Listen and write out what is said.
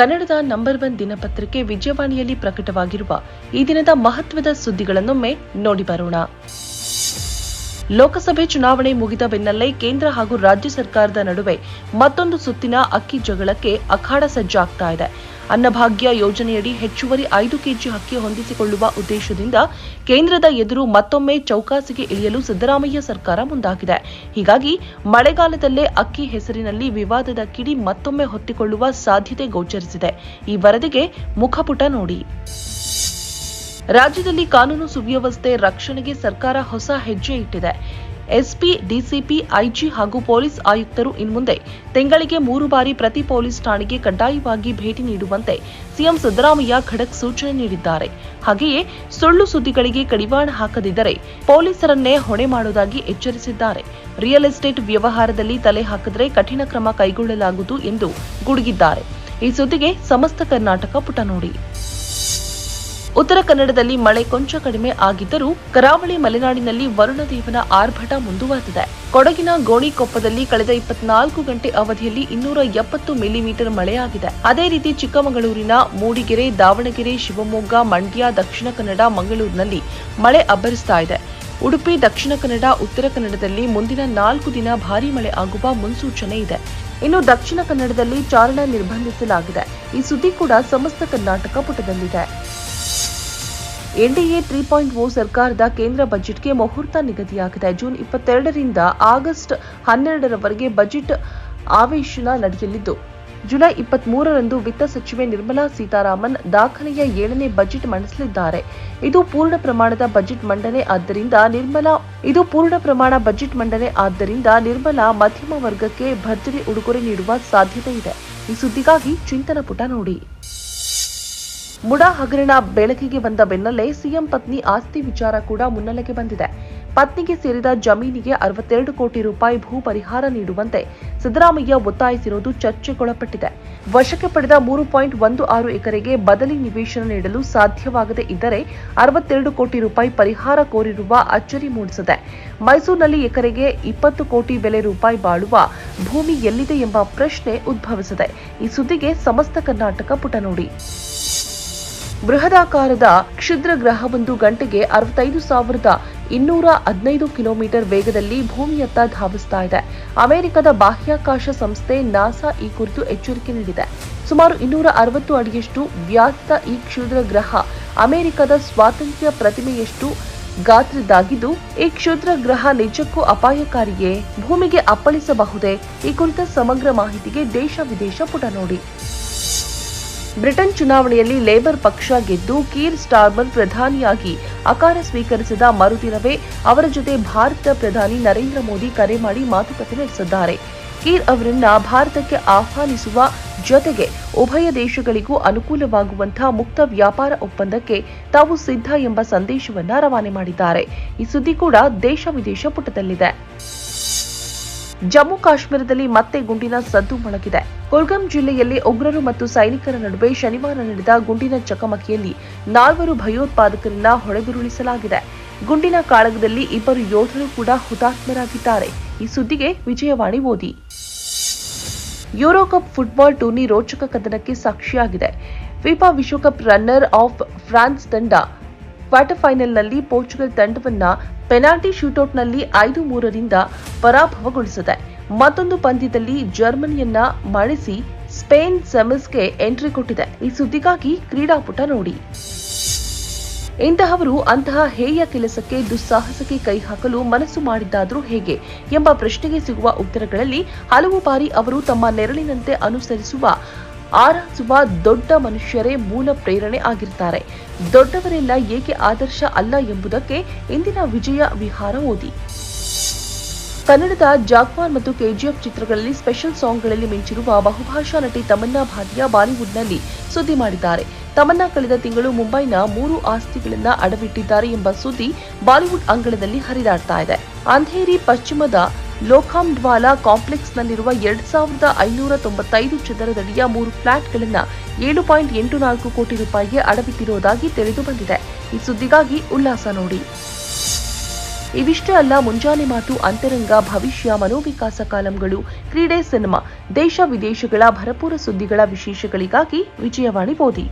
ಕನ್ನಡದ number one ದಿನಪತ್ರಿಕೆ ವಿಜಯವಾಣಿಯಲ್ಲಿ ಪ್ರಕಟವಾಗಿರುವ ಈ ದಿನದ ಮಹತ್ವದ ಸುದ್ದಿಗಳನ್ನೊಮ್ಮೆ ನೋಡಿ ಬರೋಣ. ಲೋಕಸಭೆ ಚುನಾವಣೆ ಮುಗಿದ ಬೆನ್ನಲ್ಲೇ ಕೇಂದ್ರ ಹಾಗೂ ರಾಜ್ಯ ಸರ್ಕಾರದ ನಡುವೆ ಮತ್ತೊಂದು ಸುತ್ತಿನ ಅಕ್ಕಿ ಜಗಳಕ್ಕೆ ಅಖಾಡ ಸಜ್ಜಾಗ್ತಾ ಇದೆ. ಅನ್ನಭಾಗ್ಯ ಯೋಜನೆಯಡಿ ಹೆಚ್ಚುವರಿ ಐದು ಕೆಜಿ ಅಕ್ಕಿ ಹೊಂದಿಸಿಕೊಳ್ಳುವ ಉದ್ದೇಶದಿಂದ ಕೇಂದ್ರದ ಎದುರು ಮತ್ತೊಮ್ಮೆ ಚೌಕಾಸಿಗೆ ಇಳಿಯಲು ಸಿದ್ದರಾಮಯ್ಯ ಸರ್ಕಾರ ಮುಂದಾಗಿದೆ. ಹೀಗಾಗಿ ಮಳೆಗಾಲದಲ್ಲೇ ಅಕ್ಕಿ ಹೆಸರಿನಲ್ಲಿ ವಿವಾದದ ಕಿಡಿ ಮತ್ತೊಮ್ಮೆ ಹೊತ್ತಿಕೊಳ್ಳುವ ಸಾಧ್ಯತೆ ಗೋಚರಿಸಿದೆ. ಈ ವರದಿಗೆ ಮುಖಪುಟ ನೋಡಿ. ರಾಜ್ಯದಲ್ಲಿ ಕಾನೂನು ಸುವ್ಯವಸ್ಥೆ ರಕ್ಷಣೆಗೆ ಸರ್ಕಾರ ಹೊಸ ಹೆಜ್ಜೆ ಇಟ್ಟಿದೆ. ಎಸ್ಪಿ, ಡಿಸಿಪಿ, ಐಜಿ ಹಾಗೂ ಪೊಲೀಸ್ ಆಯುಕ್ತರು ಇನ್ಮುಂದೆ ತಿಂಗಳಿಗೆ ಮೂರು ಬಾರಿ ಪ್ರತಿ ಪೊಲೀಸ್ ಠಾಣೆಗೆ ಕಡ್ಡಾಯವಾಗಿ ಭೇಟಿ ನೀಡುವಂತೆ ಸಿಎಂ ಸಿದ್ದರಾಮಯ್ಯ ಖಡಕ್ ಸೂಚನೆ ನೀಡಿದ್ದಾರೆ. ಹಾಗೆಯೇ ಸುಳ್ಳು ಸುದ್ದಿಗಳಿಗೆ ಕಡಿವಾಣ ಹಾಕದಿದ್ದರೆ ಪೊಲೀಸರನ್ನೇ ಹೊಣೆ ಮಾಡುವುದಾಗಿ ಎಚ್ಚರಿಸಿದ್ದಾರೆ. ರಿಯಲ್ ಎಸ್ಟೇಟ್ ವ್ಯವಹಾರದಲ್ಲಿ ತಲೆ ಹಾಕಿದರೆ ಕಠಿಣ ಕ್ರಮ ಕೈಗೊಳ್ಳಲಾಗುವುದು ಎಂದು ಗುಡುಗಿದ್ದಾರೆ. ಈ ಸುದ್ದಿಗೆ ಸಮಸ್ತ ಕರ್ನಾಟಕ ಪುಟ ನೋಡಿ. ಉತ್ತರ ಕನ್ನಡದಲ್ಲಿ ಮಳೆ ಕೊಂಚ ಕಡಿಮೆ ಆಗಿದ್ದರೂ ಕರಾವಳಿ ಮಲೆನಾಡಿನಲ್ಲಿ ವರುಣದೇವನ ಆರ್ಭಟ ಮುಂದುವರೆದಿದೆ. ಕೊಡಗಿನ ಗೋಣಿಕೊಪ್ಪದಲ್ಲಿ ಕಳೆದ ಇಪ್ಪತ್ನಾಲ್ಕು ಗಂಟೆ ಅವಧಿಯಲ್ಲಿ ಇನ್ನೂರ ಎಪ್ಪತ್ತು ಮಿಲಿಮೀಟರ್ ಮಳೆಯಾಗಿದೆ. ಅದೇ ರೀತಿ ಚಿಕ್ಕಮಗಳೂರಿನ ಮೂಡಿಗೆರೆ, ದಾವಣಗೆರೆ, ಶಿವಮೊಗ್ಗ, ಮಂಡ್ಯ, ದಕ್ಷಿಣ ಕನ್ನಡ, ಮಂಗಳೂರಿನಲ್ಲಿ ಮಳೆ ಅಬ್ಬರಿಸ್ತಾ ಇದೆ. ಉಡುಪಿ, ದಕ್ಷಿಣ ಕನ್ನಡ, ಉತ್ತರ ಕನ್ನಡದಲ್ಲಿ ಮುಂದಿನ ನಾಲ್ಕು ದಿನ ಭಾರೀ ಮಳೆ ಆಗುವ ಮುನ್ಸೂಚನೆ ಇದೆ. ಇನ್ನು ದಕ್ಷಿಣ ಕನ್ನಡದಲ್ಲಿ ಚಾರಣ ನಿರ್ಬಂಧಿಸಲಾಗಿದೆ. ಈ ಸುದ್ದಿ ಕೂಡ ಸಮಸ್ತ ಕರ್ನಾಟಕ ಪುಟದಲ್ಲಿದೆ. ಎನ್ಡಿಎ ತ್ರೀ ಪಾಯಿಂಟ್ ಓ ಸರ್ಕಾರದ ಕೇಂದ್ರ ಬಜೆಟ್ಗೆ ಮುಹೂರ್ತ ನಿಗದಿಯಾಗಿದೆ. ಜೂನ್ ಇಪ್ಪತ್ತೆರಡರಿಂದ ಆಗಸ್ಟ್ ಹನ್ನೆರಡರವರೆಗೆ ಬಜೆಟ್ ಆವೇಶನ ನಡೆಯಲಿದ್ದು, ಜುಲೈ ಇಪ್ಪತ್ಮೂರರಂದು ವಿತ್ತ ಸಚಿವೆ ನಿರ್ಮಲಾ ಸೀತಾರಾಮನ್ ದಾಖಲೆಯ ಏಳನೇ ಬಜೆಟ್ ಮಂಡಿಸಲಿದ್ದಾರೆ. ಇದು ಪೂರ್ಣ ಪ್ರಮಾಣದ ಬಜೆಟ್ ಮಂಡನೆ ಆದ್ದರಿಂದ ನಿರ್ಮಲಾ, ಇದು ಪೂರ್ಣ ಪ್ರಮಾಣ ಬಜೆಟ್ ಮಂಡನೆ ಆದ್ದರಿಂದ ನಿರ್ಮಲಾ ಮಧ್ಯಮ ವರ್ಗಕ್ಕೆ ಭರ್ಜರಿ ಉಡುಗೊರೆ ನೀಡುವ ಸಾಧ್ಯತೆ ಇದೆ. ಈ ಸುದ್ದಿಗಾಗಿ ಚಿಂತನ ಪುಟ ನೋಡಿ. ಮುಡಾ ಹಗರಣ ಬೆಳಕಿಗೆ ಬಂದ ಬೆನ್ನಲ್ಲೇ ಸಿಎಂ ಪತ್ನಿ ಆಸ್ತಿ ವಿಚಾರ ಕೂಡ ಮುನ್ನೆಲೆಗೆ ಬಂದಿದೆ. ಪತ್ನಿಗೆ ಸೇರಿದ ಜಮೀನಿಗೆ ಅರವತ್ತೆರಡು ಕೋಟಿ ರೂಪಾಯಿ ಭೂ ಪರಿಹಾರ ನೀಡುವಂತೆ ಸಿದ್ದರಾಮಯ್ಯ ಒತ್ತಾಯಿಸಿರುವುದು ಚರ್ಚೆಗೊಳಪಟ್ಟಿದೆ. ವಶಕ್ಕೆ ಪಡೆದ ಮೂರು ಪಾಯಿಂಟ್ ಒಂದು ಆರು ಎಕರೆಗೆ ಬದಲಿ ನಿವೇಶನ ನೀಡಲು ಸಾಧ್ಯವಾಗದೇ ಇದ್ದರೆ ಅರವತ್ತೆರಡು ಕೋಟಿ ರೂಪಾಯಿ ಪರಿಹಾರ ಕೋರಿರುವ ಅಚ್ಚರಿ ಮೂಡಿಸಿದೆ ಮೈಸೂರಿನಲ್ಲಿ ಎಕರೆಗೆ ಇಪ್ಪತ್ತು ಕೋಟಿ ಬೆಲೆ ರೂಪಾಯಿ ಬಾಳುವ ಭೂಮಿ ಎಲ್ಲಿದೆ ಎಂಬ ಪ್ರಶ್ನೆ ಉದ್ಭವಿಸಿದೆ. ಈ ಸುದ್ದಿಗೆ ಸಮಸ್ತ ಕರ್ನಾಟಕ ಪುಟ ನೋಡಿ. ಬೃಹದಾಕಾರದ ಕ್ಷುದ್ರ ಗ್ರಹವೊಂದು ಗಂಟೆಗೆ ಅರವತ್ತೈದು ಸಾವಿರದ ಇನ್ನೂರ ಹದಿನೈದು ಕಿಲೋಮೀಟರ್ ವೇಗದಲ್ಲಿ ಭೂಮಿಯತ್ತ ಧಾವಿಸ್ತಾ ಇದೆ. ಅಮೆರಿಕದ ಬಾಹ್ಯಾಕಾಶ ಸಂಸ್ಥೆ ನಾಸಾ ಈ ಕುರಿತು ಎಚ್ಚರಿಕೆ ನೀಡಿದೆ. ಸುಮಾರು ಇನ್ನೂರ ಅರವತ್ತು ಅಡಿಯಷ್ಟು ವ್ಯಾಪ್ತ ಈ ಕ್ಷುದ್ರ ಗ್ರಹ ಅಮೆರಿಕದ ಸ್ವಾತಂತ್ರ್ಯ ಪ್ರತಿಮೆಯಷ್ಟು ಗಾತ್ರದ್ದಾಗಿದ್ದು, ಈ ಕ್ಷುದ್ರ ಗ್ರಹ ನಿಜಕ್ಕೂ ಅಪಾಯಕಾರಿಯೇ? ಭೂಮಿಗೆ ಅಪ್ಪಳಿಸಬಹುದೇ? ಈ ಕುರಿತ ಸಮಗ್ರ ಮಾಹಿತಿಗೆ ದೇಶ ವಿದೇಶ ಪುಟ ನೋಡಿ. ಬ್ರಿಟನ್ ಚುನಾವಣೆಯಲ್ಲಿ ಲೇಬರ್ ಪಕ್ಷ ಗೆದ್ದು ಕೀರ್ ಸ್ಟಾರ್ಮರ್ ಪ್ರಧಾನಿಯಾಗಿ ಅಕಾರ ಸ್ವೀಕರಿಸಿದ ಮರುದಿನವೇ ಅವರ ಜೊತೆ ಭಾರತ ಪ್ರಧಾನಿ ನರೇಂದ್ರ ಮೋದಿ ಕರೆ ಮಾಡಿ ಮಾತುಕತೆ ನಡೆಸಿದ್ದಾರೆ. ಕೀರ್ ಅವರನ್ನ ಭಾರತಕ್ಕೆ ಆಹ್ವಾನಿಸುವ ಜೊತೆಗೆ ಉಭಯ ದೇಶಗಳಿಗೂ ಅನುಕೂಲವಾಗುವಂತಹ ಮುಕ್ತ ವ್ಯಾಪಾರ ಒಪ್ಪಂದಕ್ಕೆ ತಾವು ಸಿದ್ಧ ಎಂಬ ಸಂದೇಶವನ್ನ ರವಾನೆ ಮಾಡಿದ್ದಾರೆ. ಈ ಸುದ್ದಿ ಕೂಡ ದೇಶ ವಿದೇಶ ಪುಟದಲ್ಲಿದೆ. ಜಮ್ಮು ಕಾಶ್ಮೀರದಲ್ಲಿ ಮತ್ತೆ ಗುಂಡಿನ ಸದ್ದು ಮೊಳಗಿದೆ. ಕುಲ್ಗಂ ಜಿಲ್ಲೆಯಲ್ಲಿ ಉಗ್ರರು ಮತ್ತು ಸೈನಿಕರ ನಡುವೆ ಶನಿವಾರ ನಡೆದ ಗುಂಡಿನ ಚಕಮಕಿಯಲ್ಲಿ ನಾಲ್ವರು ಭಯೋತ್ಪಾದಕರನ್ನ ಹೊಡೆದುರುಳಿಸಲಾಗಿದೆ. ಗುಂಡಿನ ಕಾಳಗದಲ್ಲಿ ಇಬ್ಬರು ಯೋಧರು ಕೂಡ ಹುತಾತ್ಮರಾಗಿದ್ದಾರೆ. ಈ ಸುದ್ದಿಗೆ ವಿಜಯವಾಣಿ ಓದಿ. ಯೂರೋಕಪ್ ಫುಟ್ಬಾಲ್ ಟೂರ್ನಿ ರೋಚಕ ಕದನಕ್ಕೆ ಸಾಕ್ಷಿಯಾಗಿದೆ. ಫಿಫಾ ವಿಶ್ವಕಪ್ ರನ್ನರ್ ಆಫ್ ಫ್ರಾನ್ಸ್ ತಂಡ ಕ್ವಾರ್ಟರ್ ಫೈನಲ್ನಲ್ಲಿ ಪೋರ್ಚುಗಲ್ ತಂಡವನ್ನ ಪೆನಾಲ್ಟಿ ಶೂಟೌಟ್ನಲ್ಲಿ ಐದು ಮೂರರಿಂದ ಪರಾಭವಗೊಳಿಸಿದೆ. ಮತ್ತೊಂದು ಪಂದ್ಯದಲ್ಲಿ ಜರ್ಮನಿಯನ್ನ ಮಣಿಸಿ ಸ್ಪೇನ್ ಸೆಮಿಸ್ಗೆ ಎಂಟ್ರಿ ಕೊಟ್ಟಿದೆ. ಈ ಸುದ್ದಿಗಾಗಿ ಕ್ರೀಡಾಪುಟ ನೋಡಿ. ಇಂತಹವರು ಅಂತಹ ಹೇಯ ಕೆಲಸಕ್ಕೆ ದುಸ್ಸಾಹಸಕ್ಕೆ ಕೈ ಹಾಕಲು ಮನಸ್ಸು ಮಾಡಿದ್ದಾದರೂ ಹೇಗೆ ಎಂಬ ಪ್ರಶ್ನೆಗೆ ಸಿಗುವ ಉತ್ತರಗಳಲ್ಲಿ ಹಲವು ಬಾರಿ ಅವರು ತಮ್ಮ ನೆರಳಿನಂತೆ ಅನುಸರಿಸುವ ಆರಾಧಿಸುವ ದೊಡ್ಡ ಮನುಷ್ಯರೇ ಮೂಲ ಪ್ರೇರಣೆ ಆಗಿರ್ತಾರೆ. ದೊಡ್ಡವರೆಲ್ಲ ಏಕೆ ಆದರ್ಶ ಅಲ್ಲ ಎಂಬುದಕ್ಕೆ ಇಂದಿನ ವಿಜಯ ವಿಹಾರ ಓದಿ. ಕನ್ನಡದ ಜಾಕ್ವಾನ್ ಮತ್ತು ಕೆಜಿಎಫ್ ಚಿತ್ರಗಳಲ್ಲಿ ಸ್ಪೆಷಲ್ ಸಾಂಗ್ಗಳಲ್ಲಿ ಮಿಂಚಿರುವ ಬಹುಭಾಷಾ ನಟಿ ತಮನ್ನಾ ಭಾಟಿಯಾ ಬಾಲಿವುಡ್ನಲ್ಲಿ ಸುದ್ದಿ ಮಾಡಿದ್ದಾರೆ. ತಮನ್ನಾ ಕಳೆದ ತಿಂಗಳು ಮುಂಬೈನ ಮೂರು ಆಸ್ತಿಗಳನ್ನ ಅಡವಿಟ್ಟಿದ್ದಾರೆ ಎಂಬ ಸುದ್ದಿ ಬಾಲಿವುಡ್ ಅಂಗಳದಲ್ಲಿ ಹರಿದಾಡ್ತಾ ಇದೆ. ಅಂಧೇರಿ ಪಶ್ಚಿಮದ ಲೋಖಾಂಡ್ವಾಲಾ ಕಾಂಪ್ಲೆಕ್ಸ್ನಲ್ಲಿರುವ ಎರಡ್ ಸಾವಿರದ ಐನೂರ ತೊಂಬತ್ತೈದು ಚದರದಡಿಯ ಮೂರು ಫ್ಲಾಟ್ಗಳನ್ನ ಏಳು ಪಾಯಿಂಟ್ ಎಂಟು ನಾಲ್ಕು ಕೋಟಿ ರೂಪಾಯಿಗೆ ಅಡವಿಟ್ಟಿರುವುದಾಗಿ ತಿಳಿದು ಬಂದಿದೆ. ಈ ಸುದ್ದಿಗಾಗಿ ಉಲ್ಲಾಸ ನೋಡಿ. ಇವಿಷ್ಟೇ ಅಲ್ಲ, ಮುಂಜಾನೆ ಮಾತು, ಅಂತರಂಗ, ಭವಿಷ್ಯ, ಮನೋವಿಕಾಸ ಕಾಲಂಗಳು, ಕ್ರೀಡೆ, ಸಿನಿಮಾ, ದೇಶ ವಿದೇಶಗಳ ಭರಪೂರ ಸುದ್ದಿಗಳ ವಿಶೇಷಗಳಿಗಾಗಿ ವಿಜಯವಾಣಿ ಓದಿ